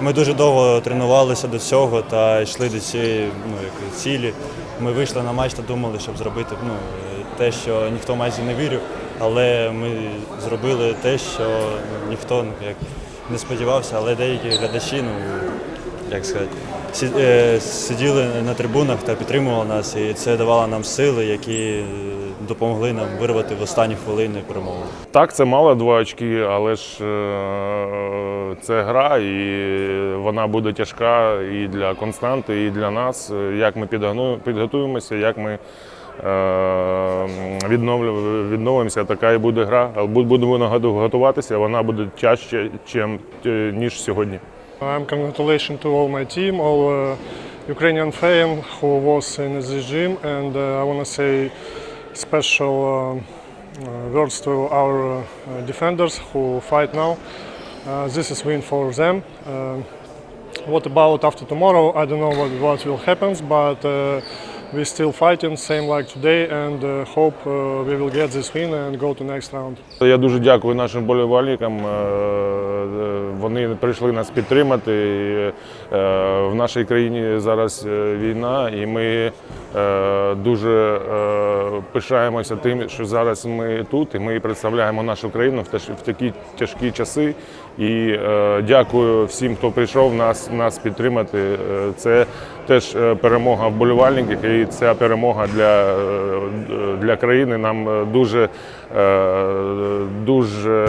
Ми дуже довго тренувалися до цього та йшли до цієї ну, як, цілі. Ми вийшли на матч та думали, щоб зробити ну, те, що ніхто майже не вірив, але ми зробили те, що ніхто ну, як, не сподівався, але деякі глядачі, ну, як сказати, е, сиділи на трибунах та підтримували нас, і це давало нам сили, які е, допомогли нам вирвати в останні хвилини перемогу. Так, це мало два очки, але ж е, це гра, і вона буде тяжка і для Константи, і для нас. Як ми підготуємося, як ми відновимося, така і буде гра. Але буд- будемо готуватися, вона буде тяжче, чим, е, ніж сьогодні. I'm congratulations to all my team, all uh, Ukrainian fan who was in this gym, and uh, I want to say special uh, uh, words to our uh, defenders who fight now. Uh, this is win for them. Uh, what about after tomorrow? I don't know what, what will happen, but uh, we still fighting, same like today, and uh, hope uh, we will get this win and go to next round. Я дуже дякую нашим болівальникам. Вони прийшли нас підтримати. Е, В нашій країні зараз е, війна, і ми е, дуже пишаємося тим, що зараз ми тут, і ми представляємо нашу країну в теж- в такі тяжкі часи. І дякую всім, хто прийшов нас, нас підтримати. Це теж перемога вболівальників, і ця перемога для, для країни нам дуже, дуже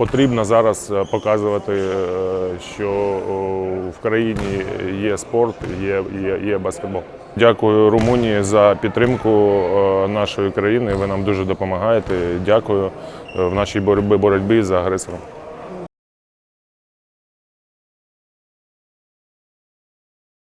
потрібно зараз е, показувати, е, що в країні є спорт, є, є, є баскетбол. Дякую Румунії за підтримку е, нашої країни. Ви нам дуже допомагаєте. Дякую е, в нашій боротьбі боротьбі за агресора.